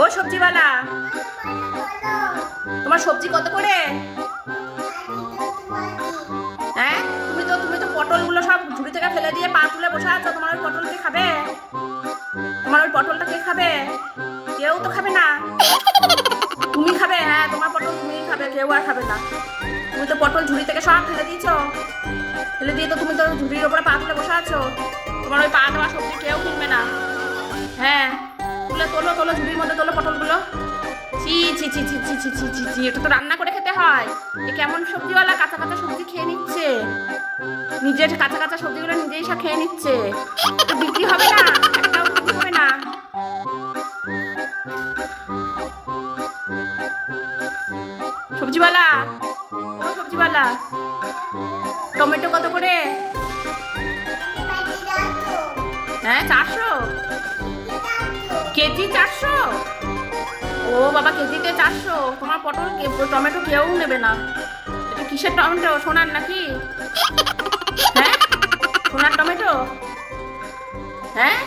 ও সবজিওয়ালা, তোমার সবজি কত করে? হ্যাঁ তুমি তো তুমি তো পটলগুলো সব ঝুড়ি থেকে ফেলে দিয়ে পা তুলে বসে আছো, তোমার ওই পটল কে খাবে? তোমার ওই পটলটা কে খাবে? কেউ তো খাবে না। তুমি খাবে? হ্যাঁ তোমার পটল তুমিই খাবে, কেউ আর খাবে না। তুমি তো পটল ঝুড়ি থেকে সব ফেলে দিয়েছ। ফেলে দিয়ে তো তুমি তো ঝুড়ির ওপরে পা তুলে বসে আছো। তোমার ওই পা দেওয়া সবজি কেউ কিনবে না। হ্যাঁ তুলে তোলো ঝুড়ির মধ্যে তোলো পটলগুলো। চি চি চি চি চি চি চি চি এটা তো রান্না করে খেতে হয়। এ কেমন সবজিওয়ালা কাঁচা কাঁচা সবজি খেয়ে নিচ্ছে? নিজের কাঁচা কাঁচা সবজিগুলো নিজেই সব খেয়ে নিচ্ছে। বিক্রি হবে না একটাও বিক্রি হবে না। সবজিওয়ালা ও সবজিওয়ালা টমেটো কত করে? হ্যাঁ চারশো? কেজি চারশো? ও বাবা, কেজিতে চারশো। তোমার পটল টমেটো কেউ নেবে না। এটা কিসের টমেটো? সোনার নাকি? হ্যাঁ? সোনার টমেটো? হ্যাঁ?